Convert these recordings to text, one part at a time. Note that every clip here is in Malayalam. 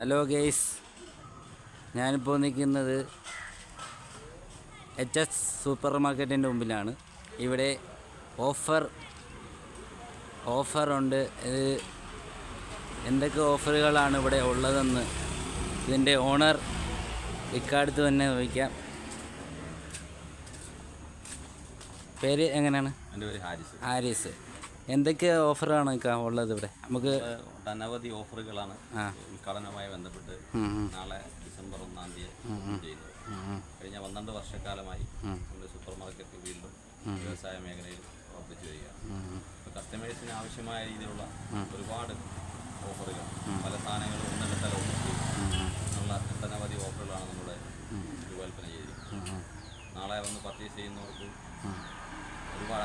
ഹലോ ഗെയ്സ് ഞാനിപ്പോൾ നിൽക്കുന്നത് എച്ച് എസ് സൂപ്പർ മാർക്കറ്റിന്റെ മുമ്പിലാണ്. ഇവിടെ ഓഫർ ഓഫറുണ്ട് ഇത് എന്തൊക്കെ ഓഫറുകളാണ് ഇവിടെ ഉള്ളതെന്ന് ഇതിന്റെ ഓണർ ഇക്കാലത്ത് തന്നെ ചോദിക്കാം. പേര് എങ്ങനെയാണ്? ഹാരിസ്. ഹാരിസ്. എന്തൊക്കെ ഓഫറാണ് ഉള്ളത് ഇവിടെ? നമുക്ക് അനവധി ഓഫറുകളാണ്. ഉദ്ഘാടനവുമായി ബന്ധപ്പെട്ട് നാളെ ഡിസംബർ ഒന്നാം തീയതി ചെയ്യുന്നത് കഴിഞ്ഞ പന്ത്രണ്ട് വർഷക്കാലമായി നമ്മുടെ സൂപ്പർ മാർക്കറ്റ് ഫീൽഡും വ്യവസായ മേഖലയിൽ പ്രവർത്തിച്ചു വരികയാണ്. കസ്റ്റമേഴ്സിന് ആവശ്യമായ രീതിയിലുള്ള ഒരുപാട് ഓഫറുകൾ പല സാധനങ്ങളും ഒന്നെടുത്താൽ തല ചെയ്യും എന്നുള്ള ഒട്ടനവധി ഓഫറുകളാണ് നമ്മുടെ രൂപകൽപ്പന ചെയ്തിരിക്കുന്നത്. നാളെ വന്ന് പർച്ചേസ് ചെയ്യുന്നവർക്ക്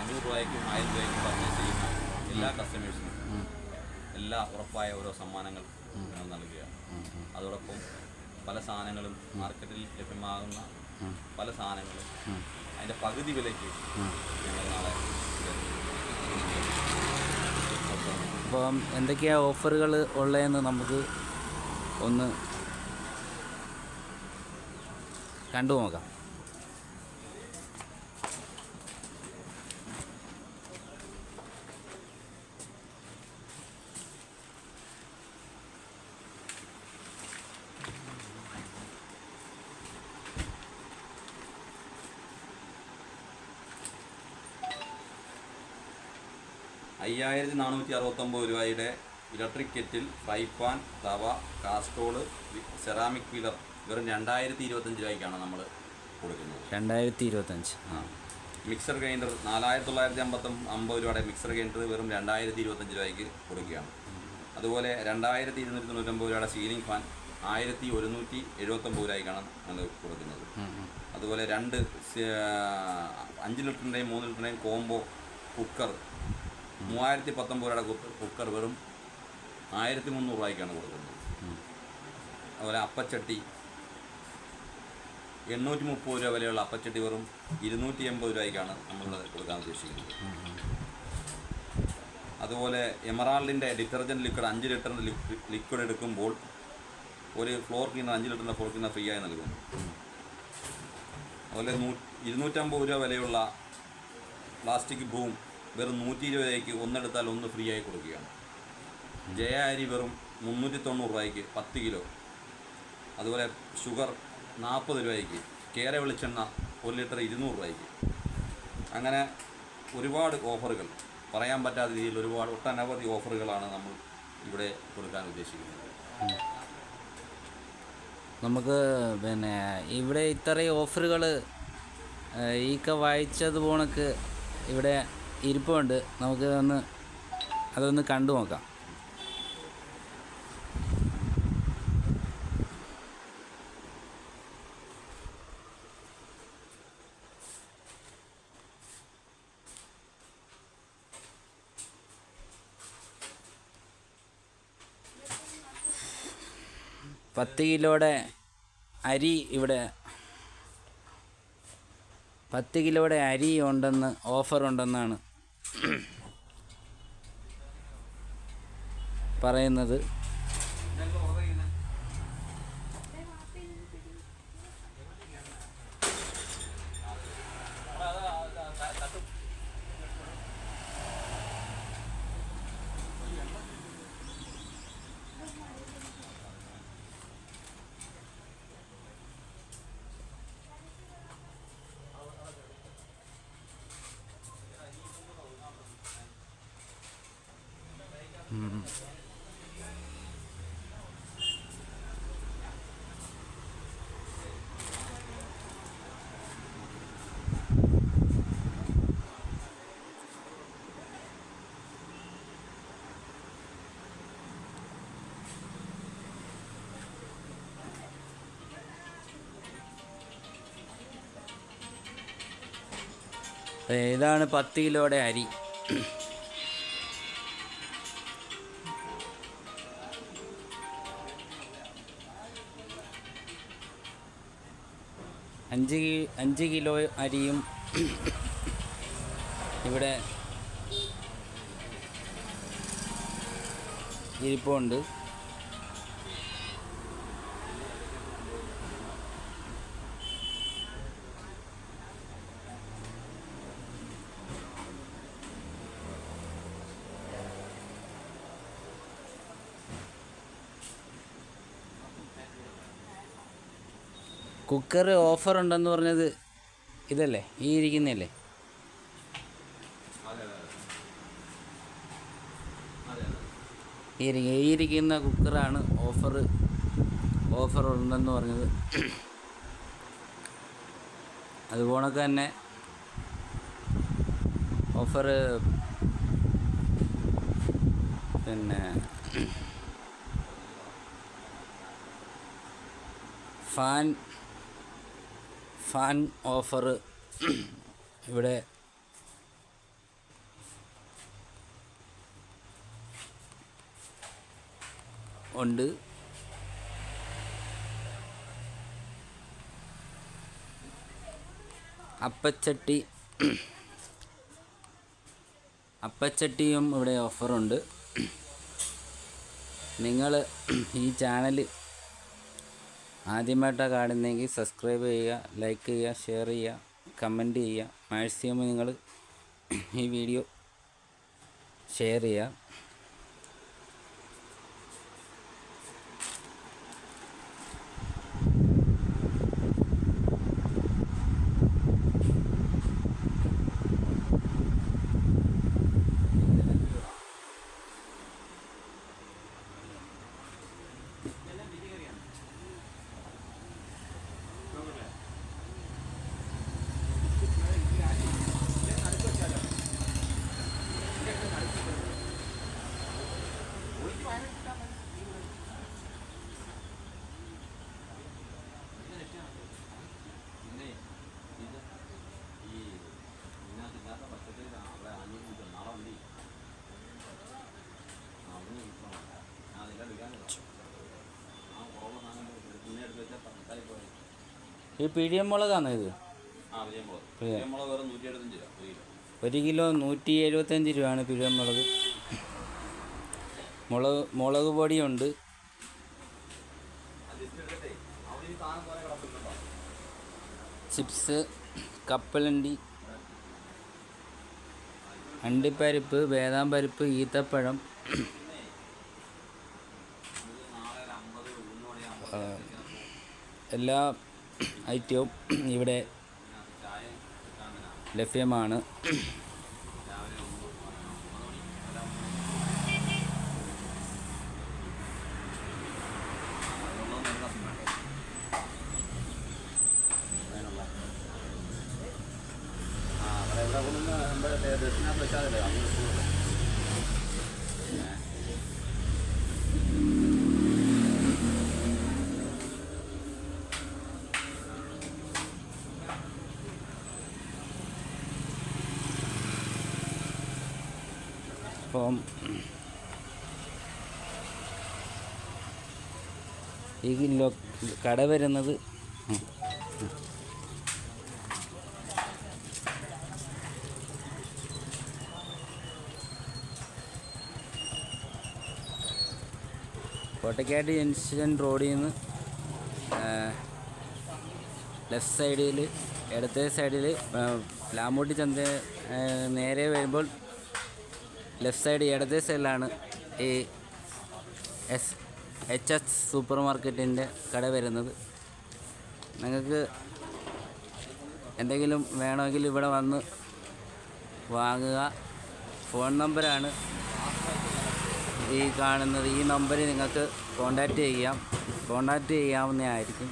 അഞ്ഞൂറ് രൂപയ്ക്കും ആയിരം രൂപയ്ക്കും പർച്ചേസ് ചെയ്യുന്ന എല്ലാ കസ്റ്റമേഴ്സിനും എല്ലാ ഉറപ്പായ ഓരോ സമ്മാനങ്ങൾ ഞങ്ങൾ നൽകുകയാണ്. അതോടൊപ്പം പല സാധനങ്ങളും മാർക്കറ്റിൽ ലഭ്യമാകുന്ന പല സാധനങ്ങളും അതിന്റെ പകുതി വിലയ്ക്ക് ഞങ്ങൾ നാളെ. അപ്പം എന്തൊക്കെയാണ് ഓഫറുകൾ ഉള്ളതെന്ന് നമുക്ക് ഒന്ന് കണ്ടു നോക്കാം അയ്യായിരത്തി നാനൂറ്റി അറുപത്തൊമ്പത് രൂപയുടെ electric kettle fry pan tawa casserole ceramic wheeler വെറും രണ്ടായിരത്തി ഇരുപത്തഞ്ച് രൂപയ്ക്കാണ് നമ്മൾ കൊടുക്കുന്നത്. രണ്ടായിരത്തി ഇരുപത്തഞ്ച് ആ. മിക്സർ ഗ്രൈൻഡർ നാലായിരത്തി തൊള്ളായിരത്തി അമ്പത്തി അമ്പത് രൂപയുടെ മിക്സർ ഗ്രൈൻഡർ വെറും രണ്ടായിരത്തി ഇരുപത്തഞ്ച് രൂപയ്ക്ക് കൊടുക്കുകയാണ്. അതുപോലെ രണ്ടായിരത്തി ഇരുന്നൂറ്റി തൊണ്ണൂറ്റൊമ്പത് രൂപയുടെ സീലിംഗ് ഫാൻ ആയിരത്തി ഒരുന്നൂറ്റി എഴുപത്തൊമ്പത് രൂപയ്ക്കാണ് നമ്മൾ കൊടുക്കുന്നത് അതുപോലെ രണ്ട് അഞ്ച് ലിറ്ററിന്റെയും മൂന്ന് ലിറ്ററിന്റെയും കോംബോ കുക്കർ മൂവായിരത്തി പത്തൊമ്പത് രൂപയുടെ കുക്കർ വെറും ആയിരത്തി മുന്നൂറ് രൂപയ്ക്കാണ് കൊടുക്കുന്നത്. അതുപോലെ അപ്പച്ചട്ടി എണ്ണൂറ്റി മുപ്പത് രൂപ വിലയുള്ള അപ്പച്ചട്ടി വെറും ഇരുന്നൂറ്റി എൺപത് രൂപയ്ക്കാണ് നമ്മൾ കൊടുക്കാൻ ഉദ്ദേശിക്കുന്നത്. അതുപോലെ എമറാൾഡിന്റെ ഡിറ്റർജന്റ് ലിക്വിഡ് അഞ്ച് ലിറ്ററിന്റെ ലിക്വിഡ് എടുക്കുമ്പോൾ ഒരു ഫ്ലോർ ക്ലീനർ അഞ്ച് ലിറ്ററിന്റെ ഫ്ലോർ ക്ലീനർ ഫ്രീ ആയി നൽകുന്നു. അതുപോലെ നൂ ഇരുന്നൂറ്റമ്പത് രൂപ വിലയുള്ള പ്ലാസ്റ്റിക് ബ്രൂം വെറും നൂറ്റി ഇരുപത് രൂപയ്ക്ക് ഒന്നെടുത്താൽ ഒന്ന് ഫ്രീ ആയി കൊടുക്കുകയാണ്. ജയ അരി വെറും മുന്നൂറ്റി തൊണ്ണൂറ് രൂപയ്ക്ക് പത്ത് കിലോ. അതുപോലെ ഷുഗർ നാൽപ്പത് രൂപയ്ക്ക് കേര വെളിച്ചെണ്ണ ഒരു ലിറ്റർ ഇരുന്നൂറ് രൂപയ്ക്ക് അങ്ങനെ ഒരുപാട് ഓഫറുകൾ പറയാൻ പറ്റാത്ത രീതിയിൽ ഒരുപാട് ഒട്ടനവധി ഓഫറുകളാണ് നമ്മൾ ഇവിടെ കൊടുക്കാൻ ഉദ്ദേശിക്കുന്നത്. നമുക്ക് പിന്നെ ഇവിടെ ഇത്രയും ഓഫറുകൾ ഈക്ക വായിച്ചത് പോണക്ക് ഇവിടെ ഇരിപ്പുണ്ട്. നമുക്ക് ഒന്ന് അതൊന്ന് കണ്ടു നോക്കാം. പത്ത് കിലോയുടെ അരി ഇവിടെ പത്ത് കിലോയുടെ അരി ഉണ്ടെന്ന് ഓഫർ ഉണ്ടെന്നാണ്. പറയുന്നത് ഇതാണ് പത്ത് കിലോയുടെ അരി. അഞ്ച് അഞ്ച് കിലോ അരിയും ഇവിടെ ഇരിപ്പുണ്ട്. കുക്കർ ഓഫർ ഉണ്ടെന്ന് പറഞ്ഞത് ഇതല്ലേ? ഈ ഇരിക്കുന്നല്ലേ ഈ ഇരിക്കുന്ന കുക്കറാണ് ഓഫർ ഓഫർ ഉണ്ടെന്ന് പറഞ്ഞത്. അതുപോണക്ക് തന്നെ ഓഫർ പിന്നെ ഫാൻ ഫാൻ ഓഫർ ഇവിടെ ഉണ്ട്. അപ്പച്ചട്ടി അപ്പച്ചട്ടിയും ഇവിടെ ഓഫറുണ്ട്. നിങ്ങൾ ഈ ചാനൽ ആദ്യമായിട്ടാണ് കാണുന്നതെങ്കിൽ സബ്സ്ക്രൈബ് ചെയ്യുക ലൈക്ക് ചെയ്യുക ഷെയർ ചെയ്യുക കമന്റ് ചെയ്യുക. മാക്സിമം നിങ്ങൾ ഈ വീഡിയോ ഷെയർ ചെയ്യുക പിന്നെ ഇത് ഈ ഇതിനകത്തില്ലാത്ത പച്ചക്കറി അവിടെ അഞ്ഞൂറ് നാളെ ഉണ്ട് അവിടെ ഞാൻ അതിന്റെ എടുക്കാനില്ല ആ കുറവുള്ള സാധനം പിന്നെ എടുത്ത് വെച്ചാൽ പത്തായി പോയി ഈ പിഴിയം മുളകാണ് ഇത്. ഒരു കിലോ. നൂറ്റി എഴുപത്തഞ്ച് രൂപയാണ് പിഴിയം മുളക്. മുളക് മുളക് പൊടിയുണ്ട്. ചിപ്സ് കപ്പലണ്ടി അണ്ടിപ്പരിപ്പ് വേദാമ്പരിപ്പ് ഈത്തപ്പഴം. എല്ലാ ഐറ്റവും ഇവിടെ ലഭ്യമാണ്. അപ്പം ഈ ലോ കട വരുന്നത് കോട്ടക്കാട്ട് കോട്ടക്കാട് ജംഗ്ഷൻ റോഡിൽ നിന്ന് ലെഫ്റ്റ് സൈഡിൽ ഇടത്തെ സൈഡിൽ ലാമ്പോട്ടി ചന്ത നേരെ വരുമ്പോൾ ലെഫ്റ്റ് സൈഡ് ഇടത് സൈഡിലാണ് ഈ എസ് എച്ച് എസ് സൂപ്പർ മാർക്കറ്റിന്റെ കട വരുന്നത്. നിങ്ങൾക്ക് എന്തെങ്കിലും വേണമെങ്കിൽ ഇവിടെ വന്ന് വാങ്ങുക. ഫോൺ നമ്പറാണ്. ഈ കാണുന്നത് ഈ നമ്പറിൽ നിങ്ങൾക്ക് കോണ്ടാക്റ്റ് ചെയ്യാം. കോണ്ടാക്റ്റ് ചെയ്യാവുന്നതായിരിക്കും.